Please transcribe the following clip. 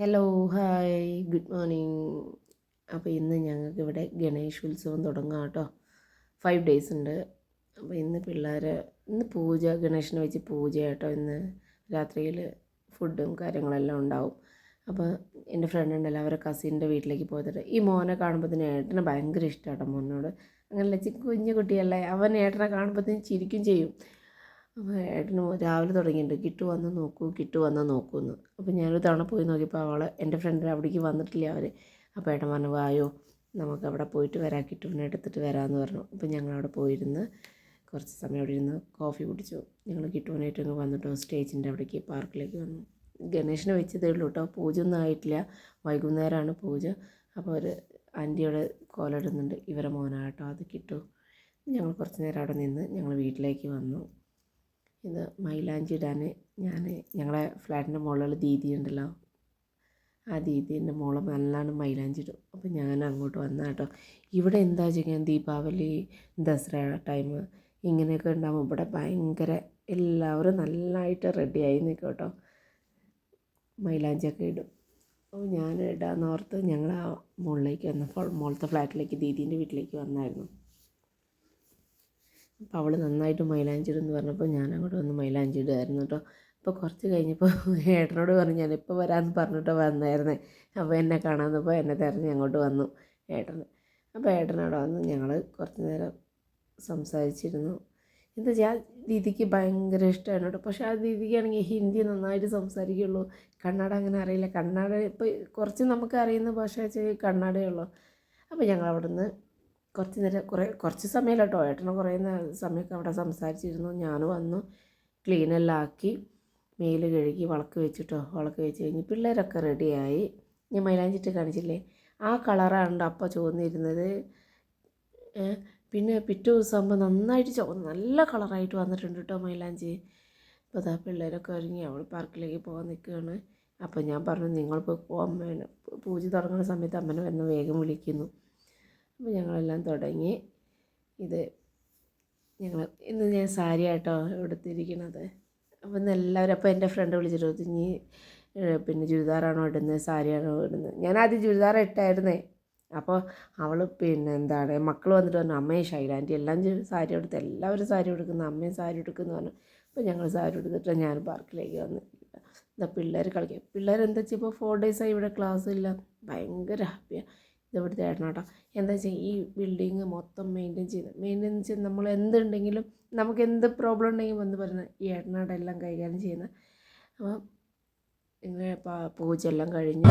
Hello hi good morning അപ്പോൾ ഇന്ന് ഞങ്ങൾക്ക് ഇവിടെ ഗണേഷ് ഉത്സവം തുടങ്ങാം കേട്ടോ. ഫൈവ് ഡേയ്സ് ഉണ്ട്. അപ്പോൾ ഇന്ന് പിള്ളേർ ഇന്ന് പൂജ ഗണേശനെ വെച്ച് പൂജ കേട്ടോ. ഇന്ന് രാത്രിയിൽ ഫുഡും കാര്യങ്ങളെല്ലാം ഉണ്ടാവും. അപ്പോൾ എന്റെ ഫ്രണ്ട് ഉണ്ടല്ലോ അവരെ കസിന്റെ വീട്ടിലേക്ക് പോയിട്ട് ഈ മോനെ കാണുമ്പോഴത്തേന് ഏട്ടനെ ഭയങ്കര ഇഷ്ടമാട്ടോ മോനോട്. അങ്ങനെ ചി കുഞ്ഞു കുട്ടിയല്ലേ അവൻ ഏട്ടനെ കാണുമ്പോഴത്തേന് ചിരിക്കും ചെയ്യും. അപ്പോൾ ഏട്ടന് രാവിലെ തുടങ്ങിയിട്ടുണ്ട്. കിട്ടു വന്ന് നോക്കൂ കിട്ടു വന്ന് നോക്കൂ എന്ന് അപ്പോൾ ഞാനൊരു തവണ പോയി നോക്കിയപ്പോൾ അവൾ എന്റെ ഫ്രണ്ട് അവിടേക്ക് വന്നിട്ടില്ല അവർ അപ്പോൾ ഏട്ടൻ പറഞ്ഞു വായോ നമുക്ക് അവിടെ പോയിട്ട് വരാം. കിട്ടുവിനെ എടുത്തിട്ട് വരാമെന്ന് പറഞ്ഞു. അപ്പോൾ ഞങ്ങൾ അവിടെ പോയിരുന്ന് കുറച്ച് സമയം അവിടെ ഇരുന്ന് കോഫി കുടിച്ചു. ഞങ്ങൾ കിട്ടുവിനായിട്ട് അങ്ങ് വന്നിട്ട് സ്റ്റേജിന്റെ അവിടേക്ക് പാർക്കിലേക്ക് വന്നു. ഗണേശനെ വെച്ചതേ ഉള്ളൂ കേട്ടോ പൂജ ഒന്നും ആയിട്ടില്ല. വൈകുന്നേരമാണ് പൂജ. അപ്പോൾ ഒരു ആന്റിയോടെ കോലിടുന്നുണ്ട് ഇവരെ മോനാട്ടോ അത് കിട്ടു. ഞങ്ങൾ കുറച്ച് നേരം അവിടെ നിന്ന് ഞങ്ങൾ വീട്ടിലേക്ക് വന്നു. ഇത് മൈലാഞ്ചി ഇടാൻ ഞാൻ ഞങ്ങളെ ഫ്ലാറ്റിന്റെ മുകളിൽ ദീദി ഉണ്ടല്ലോ. ആ ദീദീന്റെ മോളെ നല്ലോണം മൈലാഞ്ചി ഇടും അപ്പോൾ ഞാൻ അങ്ങോട്ട് വന്ന കേട്ടോ. ഇവിടെ എന്താ ചെയ്യാൻ ദീപാവലി ദസറ ടൈം ഇങ്ങനെയൊക്കെ ഉണ്ടാകുമ്പോൾ ഇവിടെ ഭയങ്കര എല്ലാവരും നല്ലതായിട്ട് റെഡിയായി നിൽക്കും കേട്ടോ. മൈലാഞ്ചിയൊക്കെ ഇടും. അപ്പോൾ ഞാൻ ഇടാന്ന് ഓർത്ത് ഞങ്ങൾ ആ മുകളിലേക്ക് വന്നപ്പോൾ മുകളിലത്തെ ഫ്ലാറ്റിലേക്ക് ദീദീന്റെ വീട്ടിലേക്ക് വന്നായിരുന്നു. അപ്പോൾ അവൾ നന്നായിട്ട് മൈലാഞ്ചി എന്ന് പറഞ്ഞപ്പോൾ ഞാൻ അങ്ങോട്ട് വന്ന് മൈലാഞ്ചി ഇടുമായിരുന്നു കേട്ടോ അപ്പോൾ കുറച്ച് കഴിഞ്ഞപ്പോൾ ഏട്ടനോട് പറഞ്ഞു ഞാൻ ഇപ്പോൾ വരാമെന്ന് പറഞ്ഞിട്ട് വന്നായിരുന്നേ അപ്പോൾ എന്നെ കാണാൻ വന്നപ്പോൾ എന്നെ തിരഞ്ഞ് അങ്ങോട്ട് വന്നു ഏട്ടൻ അപ്പോൾ ഏട്ടനവിടെ വന്ന് ഞങ്ങൾ കുറച്ച് നേരം സംസാരിച്ചിരുന്നു. എന്താ വെച്ചാൽ ദീദിക്ക് ഭയങ്കര ഇഷ്ടമാണ് കേട്ടോ പക്ഷേ ആ ദീദിക്കാണെങ്കിൽ ഹിന്ദി നന്നായിട്ട് സംസാരിക്കുള്ളൂ. കന്നഡ അങ്ങനെ അറിയില്ല. കന്നഡ ഇപ്പോൾ കുറച്ച് നമുക്ക് അറിയുന്ന ഭാഷ വെച്ചാൽ കന്നഡയേ ഉള്ളൂ. അപ്പോൾ ഞങ്ങൾ അവിടെ നിന്ന് കുറച്ച് നേരം കുറേ കുറച്ച് സമയം കേട്ടോ ഏട്ടന് കുറേ സമയമൊക്കെ അവിടെ സംസാരിച്ചിരുന്നു. ഞാൻ വന്നു ക്ലീനെല്ലാം ആക്കി മേൽ കഴുകി വിളക്ക് വെച്ചിട്ടോ. വിളക്ക് വെച്ച് കഴിഞ്ഞ് പിള്ളേരൊക്കെ റെഡിയായി ഞാൻ മൈലാഞ്ചിട്ട് കാണിച്ചില്ലേ? ആ കളറാണ് അപ്പോൾ ചുവന്നിരുന്നത് പിന്നെ പിറ്റേ ദിവസം ആകുമ്പോൾ നന്നായിട്ട് ചുവന്ന് നല്ല കളറായിട്ട് വന്നിട്ടുണ്ട് കേട്ടോ മൈലാഞ്ചി. അപ്പോൾ അതാ പിള്ളേരൊക്കെ ഒരുങ്ങി അവൾ പാർക്കിലേക്ക് പോകാൻ നിൽക്കുകയാണ് അപ്പോൾ ഞാൻ പറഞ്ഞു നിങ്ങൾ പോയി അമ്മേനെ പൂജ തുടങ്ങുന്ന സമയത്ത് അമ്മനെ വന്ന് വേഗം വിളിക്കുന്നു. അപ്പോൾ ഞങ്ങളെല്ലാം തുടങ്ങി. ഇത് ഞങ്ങൾ ഇന്ന് ഞാൻ സാരി ആയിട്ടോ എടുത്തിരിക്കണത് അപ്പോൾ ഇന്ന് എല്ലാവരും അപ്പോൾ എന്റെ ഫ്രണ്ട് വിളിച്ചിട്ട് ചോദിച്ചു നീ പിന്നെ ചുരിദാറാണോ ഇടുന്നത് സാരിയാണോ ഇടുന്നത്. ഞാൻ ആദ്യം ചുരിദാർ ഇട്ടായിരുന്നേ. അപ്പോൾ അവൾ പിന്നെ എന്താണ് മക്കൾ വന്നിട്ട് പറഞ്ഞു അമ്മയെ ഷൈലാന്റി എല്ലാം സാരി എടുത്ത് എല്ലാവരും സാരി എടുക്കുന്നു അമ്മയും സാരി എടുക്കുന്നു പറഞ്ഞു. അപ്പോൾ ഞങ്ങൾ സാരി എടുത്തിട്ട് ഞാൻ പാർക്കിലേക്ക് വന്ന്. എന്താ പിള്ളേർ കളിക്കുക പിള്ളേർ എന്താ വെച്ചാൽ ഇപ്പോൾ ഫോർ ഡേയ്സായി ഇവിടെ ക്ലാസ് ഇല്ല. ഭയങ്കര ഹാപ്പിയാണ് ഇവിടുത്തെ കേട്ടോ. എന്താ വെച്ചാൽ ഈ ബിൽഡിങ് മൊത്തം മെയിന്റെയിൻ ചെയ്ത് മെയിന്റെയിൻ ചെയ്ത് നമ്മൾ എന്തുണ്ടെങ്കിലും നമുക്ക് എന്ത് പ്രോബ്ലം ഉണ്ടെങ്കിലും വന്ന് പറയുന്നത് ഈ എല്ലാം കൈകാര്യം ചെയ്യുന്നത് അപ്പം ഇങ്ങനെ പൂജ എല്ലാം കഴിഞ്ഞ്.